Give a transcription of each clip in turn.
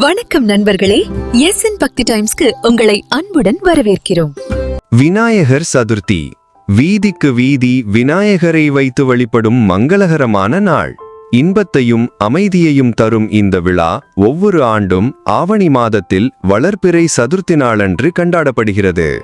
வணக்கம் நண்பர்களே. S N பக்தி டைம்ஸ்க்கு உங்களை அன்புடன் வரவேற்கிறோம். விநாயகர் சதுர்த்தி. வீதிக்கு வீதி விநாயகரை வைத்து வழிபடும் மங்களகரமான நாள். இன்பத்தையும் அமைதியையும் தரும் இந்த விழா ஒவ்வொரு ஆண்டும் ஆவணி மாதத்தில் வளர்ப்பிறை சதுர்த்தி நாளன்று கொண்டாடப்படுகிறது.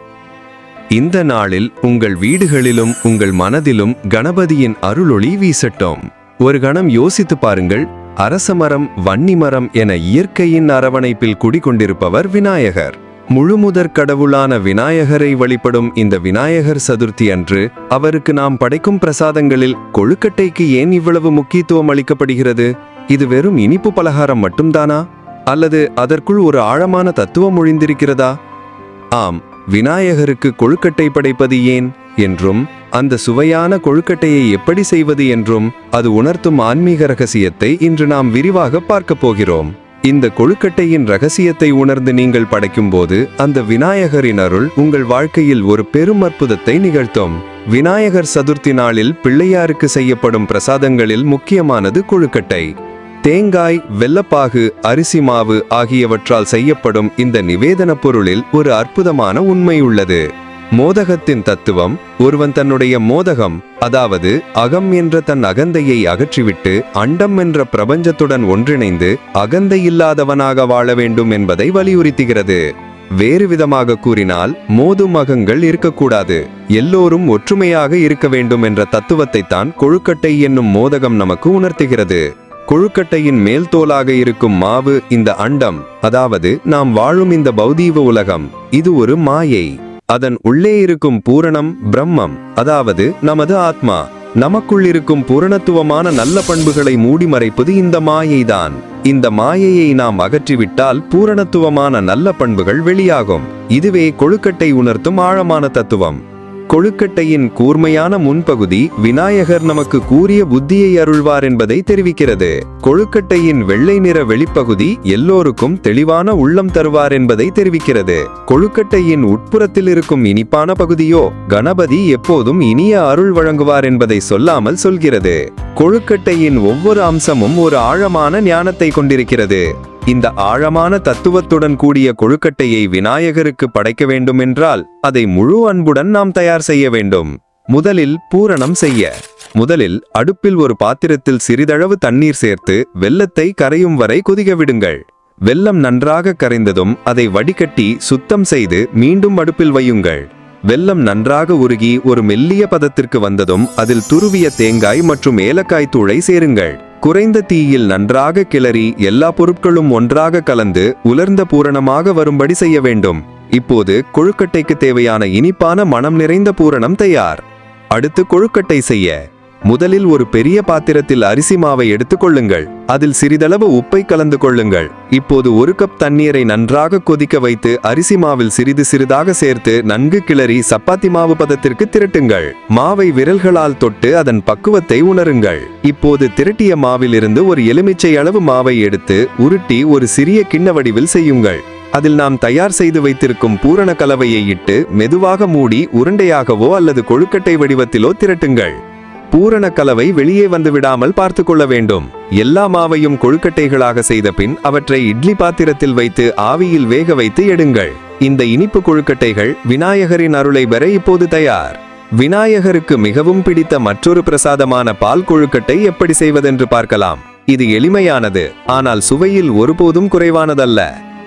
இந்த நாளில் உங்கள் வீடுகளிலும் உங்கள் மனதிலும் கணபதியின் அருளொளி வீசட்டும். ஒரு கணம் யோசித்து பாருங்கள் அரசமரம் வன்னிமரம் என இயற்கையின் அரவணைப்பில் குடிகொண்டிருப்பவர் விநாயகர். முழுமுதற் கடவுளான விநாயகரை வழிபடும் இந்த விநாயகர் சதுர்த்தி அன்று அவருக்கு நாம் படைக்கும் பிரசாதங்களில் கொழுக்கட்டைக்கு ஏன் இவ்வளவு முக்கியத்துவம் அளிக்கப்படுகிறது? இது வெறும் இனிப்பு பலகாரம் மட்டும்தானா? அல்லது அதற்குள் ஒரு ஆழமான தத்துவம் ஒழிந்திருக்கிறதா? ஆம் விநாயகருக்கு கொழுக்கட்டை படைப்பது ஏன்? என்றும் அந்த சுவையான கொழுக்கட்டையை எப்படி செய்வது என்றும் அது உணர்த்தும் ஆன்மீக ரகசியத்தை இன்று நாம் விரிவாக பார்க்கப் போகிறோம். இந்த கொழுக்கட்டையின் ரகசியத்தை உணர்ந்து நீங்கள் படைக்கும்போது அந்த விநாயகரின் அருள் உங்கள் வாழ்க்கையில் ஒரு பெரும் அற்புதத்தை நிகழ்த்தும். விநாயகர் சதுர்த்தி நாளில் பிள்ளையாருக்கு செய்யப்படும் பிரசாதங்களில் முக்கியமானது கொழுக்கட்டை. தேங்காய் வெள்ளப்பாகு அரிசி மாவு ஆகியவற்றால் செய்யப்படும் இந்த நிவேதன பொருளில் ஒரு அற்புதமான உண்மை உள்ளது. மோதகத்தின் தத்துவம் ஒருவன் தன்னுடைய மோதகம் அதாவது அகம் என்ற தன் அகந்தையை அகற்றிவிட்டு அண்டம் என்ற பிரபஞ்சத்துடன் ஒன்றிணைந்து அகந்தை இல்லாதவனாக வாழ வேண்டும் என்பதை வலியுறுத்துகிறது. வேறு விதமாக கூறினால் மோதும் அகங்கள் இருக்கக்கூடாது. எல்லோரும் ஒற்றுமையாக இருக்க வேண்டும் என்ற தத்துவத்தை தான் கொழுக்கட்டை என்னும் மோதகம் நமக்கு உணர்த்துகிறது. கொழுக்கட்டையின் மேல் தோலாக இருக்கும் மாவு இந்த அண்டம் அதாவது நாம் வாழும் இந்த பௌதீவ உலகம் இது ஒரு மாயை. அதன் உள்ளே இருக்கும் பூரணம் பிரம்மம். அதாவது நமது ஆத்மா. நமக்குள் இருக்கும் பூரணத்துவமான நல்ல பண்புகளை மூடி மறைப்பது இந்த மாயைதான். இந்த மாயையை நாம் அகற்றிவிட்டால் பூரணத்துவமான நல்ல பண்புகள் வெளியாகும். இதுவே கொழுக்கட்டை உணர்த்தும் ஆழமான தத்துவம். கொழுக்கட்டையின் கூர்மையான முன்பகுதி விநாயகர் நமக்கு கூறிய புத்தியை அருள்வார் என்பதை தெரிவிக்கிறது. கொழுக்கட்டையின் வெள்ளை நிற வெளிப்பகுதி எல்லோருக்கும் தெளிவான உள்ளம் தருவார் என்பதை தெரிவிக்கிறது. கொழுக்கட்டையின் உட்புறத்தில் இருக்கும் இனிப்பான பகுதியோ கணபதி எப்போதும் இனிய அருள் வழங்குவார் என்பதை சொல்லாமல் சொல்கிறது. கொழுக்கட்டையின் ஒவ்வொரு அம்சமும் ஒரு ஆழமான ஞானத்தை கொண்டிருக்கிறது. இந்த ஆழமான தத்துவத்துடன் கூடிய கொழுக்கட்டையை விநாயகருக்கு படைக்க வேண்டுமென்றால் அதை முழு அன்புடன் நாம் தயார் செய்ய வேண்டும். முதலில் பூரணம் செய்ய. முதலில் அடுப்பில் ஒரு பாத்திரத்தில் சிறிதளவு தண்ணீர் சேர்த்து வெல்லத்தை கரையும் வரை கொதிக்க விடுங்கள். வெள்ளம் நன்றாக கரைந்ததும் அதை வடிகட்டி சுத்தம் செய்து மீண்டும் அடுப்பில் வையுங்கள். வெள்ளம் நன்றாக உருகி ஒரு மெல்லிய பதத்திற்கு வந்ததும் அதில் துருவிய தேங்காய் மற்றும் ஏலக்காய் தூளை சேருங்கள். குறைந்த தீயில் நன்றாக கிளறி எல்லா பொருட்களும் ஒன்றாக கலந்து உலர்ந்த பூரணமாக வரும்படி செய்ய வேண்டும். இப்போது கொழுக்கட்டைக்கு தேவையான இனிப்பான மனம் நிறைந்த பூரணம் தயார். அடுத்து கொழுக்கட்டை செய்ய. முதலில் ஒரு பெரிய பாத்திரத்தில் அரிசி மாவை எடுத்துக்கொள்ளுங்கள். அதில் சிறிதளவு உப்பை கலந்து கொள்ளுங்கள். இப்போது ஒரு கப் தண்ணீரை நன்றாக கொதிக்க வைத்து அரிசி மாவில் சிறிது சிறிதாக சேர்த்து நன்கு கிளறி சப்பாத்தி மாவு பதத்திற்கு திரட்டுங்கள். மாவை விரல்களால் தொட்டு அதன் பக்குவத்தை உணருங்கள். இப்போது திரட்டிய மாவிலிருந்து ஒரு எலுமிச்சை அளவு மாவை எடுத்து உருட்டி ஒரு சிறிய கிண்ண வடிவில் செய்யுங்கள். அதில் நாம் தயார் செய்து வைத்திருக்கும் பூரண கலவையை இட்டு மெதுவாக மூடி உருண்டையாகவோ அல்லது கொழுக்கட்டை வடிவத்திலோ திரட்டுங்கள். பூரண கலவை வெளியே வந்து விடாமல் பார்த்து கொள்ள வேண்டும். எல்லா மாவையும் கொழுக்கட்டைகளாக செய்த பின் அவற்றை இட்லி பாத்திரத்தில் வைத்து ஆவியில் வேக வைத்து எடுங்கள். இந்த இனிப்பு கொழுக்கட்டைகள் விநாயகரின் அருளை பெற இப்போது தயார். விநாயகருக்கு மிகவும் பிடித்த மற்றொரு பிரசாதமான பால் கொழுக்கட்டை எப்படி செய்வதென்று பார்க்கலாம். இது எளிமையானது ஆனால் சுவையில் ஒருபோதும் குறைவானதல்ல.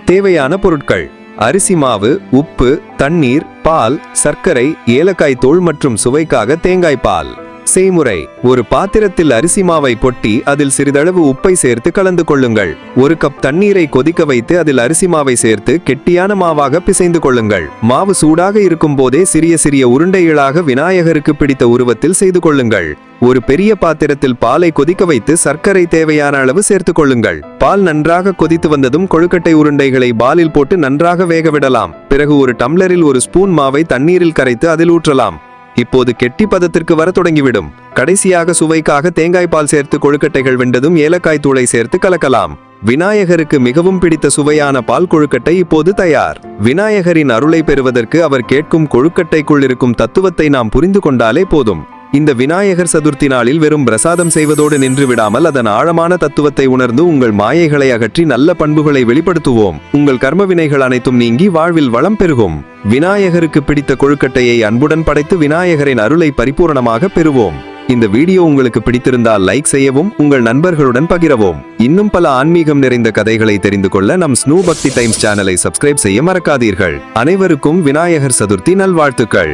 தேவையான பொருட்கள் அரிசி மாவு உப்பு தண்ணீர் பால் சர்க்கரை ஏலக்காய் தோல் மற்றும் சுவைக்காக தேங்காய் பால். செய்முறை. ஒரு பாத்திரத்தில் அரிசி மாவை பொட்டி அதில் சிறிதளவு உப்பை சேர்த்து கலந்து கொள்ளுங்கள். ஒரு கப் தண்ணீரை கொதிக்க வைத்து அதில் அரிசி மாவை சேர்த்து கெட்டியான மாவாக பிசைந்து கொள்ளுங்கள். மாவு சூடாக இருக்கும் போதே சிறிய சிறிய உருண்டைகளாக விநாயகருக்கு பிடித்த உருவத்தில் செய்து கொள்ளுங்கள். ஒரு பெரிய பாத்திரத்தில் பாலை கொதிக்க வைத்து சர்க்கரை தேவையான அளவு சேர்த்து கொள்ளுங்கள். பால் நன்றாக கொதித்து வந்ததும் கொழுக்கட்டை உருண்டைகளை பாலில் போட்டு நன்றாக வேக விடலாம் பிறகு ஒரு டம்ளரில் ஒரு ஸ்பூன் மாவை தண்ணீரில் கரைத்து அதில் ஊற்றலாம். இப்போது கெட்டி பதத்திற்கு வர தொடங்கிவிடும். கடைசியாக சுவைக்காக தேங்காய் பால் சேர்த்து கொழுக்கட்டைகள் வெண்டதும் ஏலக்காய் தூளை சேர்த்து கலக்கலாம். விநாயகருக்கு மிகவும் பிடித்த சுவையான பால் கொழுக்கட்டை இப்போது தயார். விநாயகரின் அருளை பெறுவதற்கு அவர் கேட்கும் கொழுக்கட்டைக்குள் இருக்கும் தத்துவத்தை நாம் புரிந்து கொண்டாலே போதும். இந்த விநாயகர் சதுர்த்தி நாளில் வெறும் பிரசாதம் செய்வதோடு நின்று விடாமல் அதன் ஆழமான தத்துவத்தை உணர்ந்து உங்கள் மாயைகளை அகற்றி நல்ல பண்புகளை வெளிப்படுத்துவோம். உங்கள் கர்ம வினைகள் அனைத்தும் நீங்கி வாழ்வில் வளம் பெருகும். விநாயகருக்கு பிடித்த கொழுக்கட்டையை அன்புடன் படைத்து விநாயகரின் அருளை பரிபூரணமாக பெறுவோம். இந்த வீடியோ உங்களுக்கு பிடித்திருந்தால் லைக் செய்யவும் உங்கள் நண்பர்களுடன் பகிரவும். இன்னும் பல ஆன்மீகம் நிறைந்த கதைகளை தெரிந்து கொள்ள நம் ஸ்னூ பக்தி டைம்ஸ் சேனலை சப்ஸ்கிரைப் செய்ய மறக்காதீர்கள். அனைவருக்கும் விநாயகர் சதுர்த்தி நல்வாழ்த்துக்கள்.